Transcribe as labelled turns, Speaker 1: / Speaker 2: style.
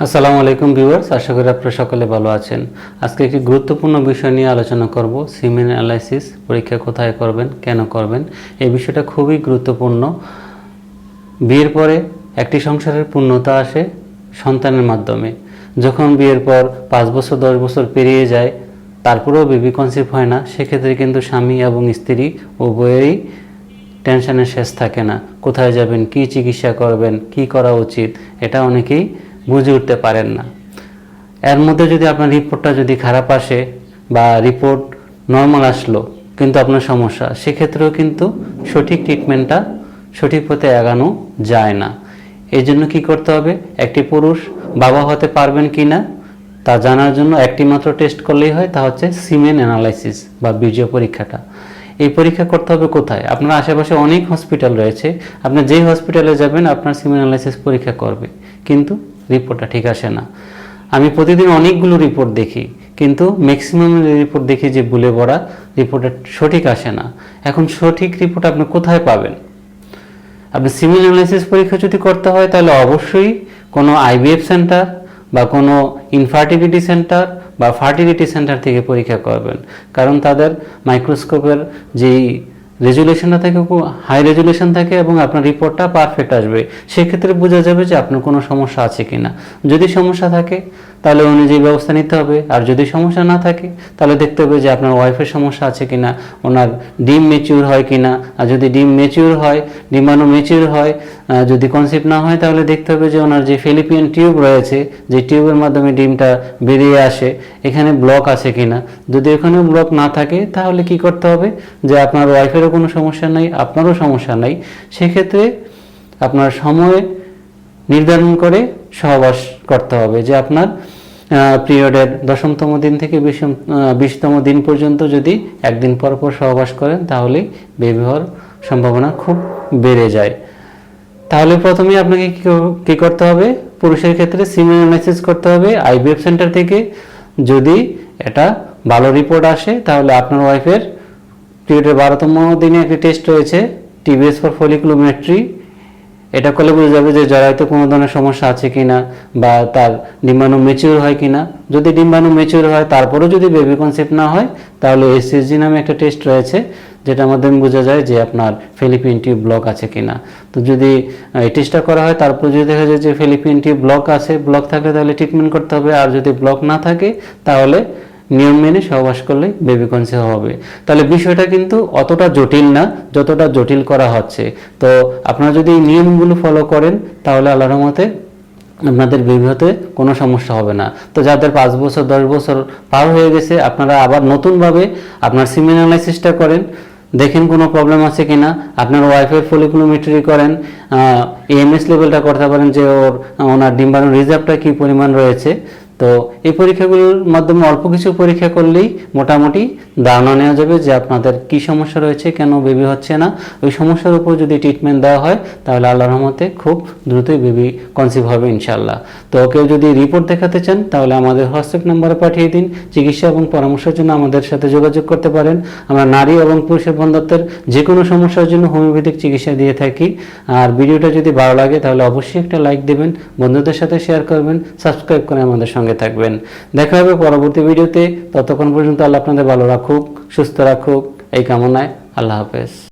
Speaker 1: আসসালামু আলাইকুম ভিউয়ার্স, আশা করি আপনারা সকলে ভালো আছেন। আজকে একটি গুরুত্বপূর্ণ বিষয় নিয়ে আলোচনা করব, সিমেন অ্যানালাইসিস, পরীক্ষা কোথায় করবেন, কেন করবেন? এই বিষয়টা খুবই গুরুত্বপূর্ণ। বিয়ের পরে একটি সংসারের পূর্ণতা আসে সন্তানের মাধ্যমে। যখন বিয়ের পর পাঁচ বছর, দশ বছর পেরিয়ে যায়, তারপরেও বেবি কনসিভ হয় না, সেক্ষেত্রে কিন্তু স্বামী এবং স্ত্রী উভয়েরই টেনশনের শেষ থাকে না। কোথায় যাবেন, কি চিকিৎসা করবেন, কি করা উচিত, এটা অনেকেই বুঝে উঠতে পারেন না। এর মধ্যে যদি আপনার রিপোর্টটা যদি খারাপ আসে বা রিপোর্ট নর্মাল আসলো, কিন্তু আপনার সমস্যা, সেক্ষেত্রেও কিন্তু সঠিক ট্রিটমেন্টটা সঠিক পথে এগানো যায় না। এই জন্য কী করতে হবে? একটি পুরুষ বাবা হতে পারবেন কি না, তা জানার জন্য একটি মাত্র টেস্ট করলেই হয়, তা হচ্ছে সিমেন অ্যানালাইসিস বা বীর্য পরীক্ষাটা। এই পরীক্ষা করতে হবে কোথায়? আপনার আশেপাশে অনেক হসপিটাল রয়েছে। আপনি যেই হসপিটালে যাবেন, আপনার সিমেন অ্যানালাইসিস পরীক্ষা করবে। কিন্তু রিপোর্টটা ঠিক আসে না। আমি প্রতিদিন অনেকগুলো রিপোর্ট দেখি, কিন্তু ম্যাক্সিমাম রিপোর্ট দেখি যে ভুলে পড়া রিপোর্টটা সঠিক আসে না। এখন সঠিক রিপোর্ট আপনি কোথায় পাবেন? আপনি সিমিল অ্যানালাইসিস পরীক্ষা যদি করতে হয়, তাহলে অবশ্যই কোনো আইবিএফ সেন্টার বা কোনো ইনফার্টিলিটি সেন্টার বা ফার্টিলিটি সেন্টার থেকে পরীক্ষা করবেন। কারণ তাদের মাইক্রোস্কোপের যেই রেজুলেশনটা থাকে, খুব হাই রেজুলেশন থাকে এবং আপনার রিপোর্টটা পারফেক্ট আসবে। সেক্ষেত্রে বোঝা যাবে যে আপনার কোনো সমস্যা আছে কি না যদি সমস্যা থাকে, তাহলে অনুযায়ী ব্যবস্থা নিতে হবে। আর যদি সমস্যা না থাকে, তাহলে দেখতে হবে যে আপনার ওয়াইফের সমস্যা আছে কি না ওনার ডিম মেচিউর হয় কি না আর যদি ডিম মেচিউর হয় ডিমানো মেচিউর হয় যদি কনসেপ্ট না হয়, তাহলে দেখতে হবে যে ওনার যে ফিলিপিয়ান টিউব রয়েছে, যে টিউবের মাধ্যমে ডিমটা বেরিয়ে আসে, এখানে ব্লক আছে কি না যদি এখানে ব্লক না থাকে, তাহলে কি করতে হবে? যে আপনার ওয়াইফেরও কোনো সমস্যা নাই, আপনারও সমস্যা নাই। সেক্ষেত্রে আপনার সময় নির্ধারণ করে সহবাস করতে হবে, যে আপনার পিরিয়ডের দশমতম দিন থেকে বিশম বিশতম দিন পর্যন্ত যদি একদিন পর পর সহবাস করেন, তাহলে বেবি হওয়ার সম্ভাবনা খুব বেড়ে যায়। তাহলে প্রথমে আপনাকে কি কর- করতে হবে? পুরুষের ক্ষেত্রে সিমেন অ্যানালাইসিস করতে হবে আইবিএফ সেন্টার থেকে। যদি এটা ভালো রিপোর্ট আসে, তাহলে আপনার ওয়াইফের পিরিয়ডের বারোতম দিনে একটি টেস্ট রয়েছে টিবিএস ফর ফলিকুলোমেট্রি এটা করলে বোঝা যাবে যে জরায়ুতে কোনো ধরনের সমস্যা আছে কিনা, বা তার ডিম্বাণু মেচিউর হয় কিনা। যদি ডিম্বাণু মেচিউর হয়, তারপরেও যদি বেবি কনসেপ্ট না হয়, তাহলে এসএসজি নামে একটা টেস্ট রয়েছে। যেটার মাধ্যমে বোঝা যায় যে আপনার ফিলিপিন টিউব ব্লক আছে কিনা। তো যদি টেস্টটা করা হয়, তারপর যদি দেখা যায় যে ফিলিপিন টিউব ব্লক আছে, ব্লক থাকলে তাহলে ট্রিটমেন্ট করতে হবে, আর যদি ব্লক না থাকে, তাহলে নিয়ম মেনে সহবাস করলে বেবি কনসিভ হবে। তাহলে বিষয়টা কিন্তু অতটা জটিল না, যতটা জটিল করা হচ্ছে। তো আপনারা যদি এই নিয়মগুলো ফলো করেন, তাহলে আল্লাহর রহমতে আপনাদের বেবি হতে কোনো সমস্যা হবে না। তো যাদের পাঁচ বছর, দশ বছর পার হয়ে গেছে, আপনারা আবার নতুনভাবে আপনার সিমেন অ্যানালাইসিসটা করেন। দেখেন কোনো প্রবলেম আছে কি না আপনার ওয়াইফের ফলিকুলোমেট্রি করেন এমএস লেভেলটা করতে পারেন যে ওর, ওনার ডিম্বাণু রিজার্ভটা কী পরিমাণ রয়েছে। তো এই পরীক্ষাগুলোর মাধ্যমে অল্প কিছু পরীক্ষা করলেই মোটামুটি ধারণা নেওয়া যাবে যে আপনাদের কি সমস্যা রয়েছে, কেন বেবি হচ্ছে না। ওই সমস্যার উপর যদি ট্রিটমেন্ট দেওয়া হয়, তাহলে আল্লাহর রহমতে খুব দ্রুতই বেবি কনসিভ হবে ইনশাল্লাহ তো কেউ যদি রিপোর্ট দেখাতে চান, তাহলে আমাদের হোয়াটসঅ্যাপ নম্বরে পাঠিয়ে দিন। চিকিৎসা এবং পরামর্শের জন্য আমাদের সাথে যোগাযোগ করতে পারেন। আমরা নারী এবং পুরুষের বন্ধত্বের যে কোনো সমস্যার জন্য হোমিওপ্যাথিক চিকিৎসা দিয়ে থাকি। আর ভিডিওটা যদি ভালো লাগে, তাহলে অবশ্যই একটা লাইক দেবেন, বন্ধুদের সাথে শেয়ার করবেন সাবস্ক্রাইব করে আমাদের সঙ্গে থাকবেন। দেখা হবে পরবর্তী ভিডিওতে। ততক্ষণ পর্যন্ত আল্লাহ আপনাদের ভালো রাখুক, সুস্থ রাখুক। এই কামনায় আল্লাহ হাফেজ।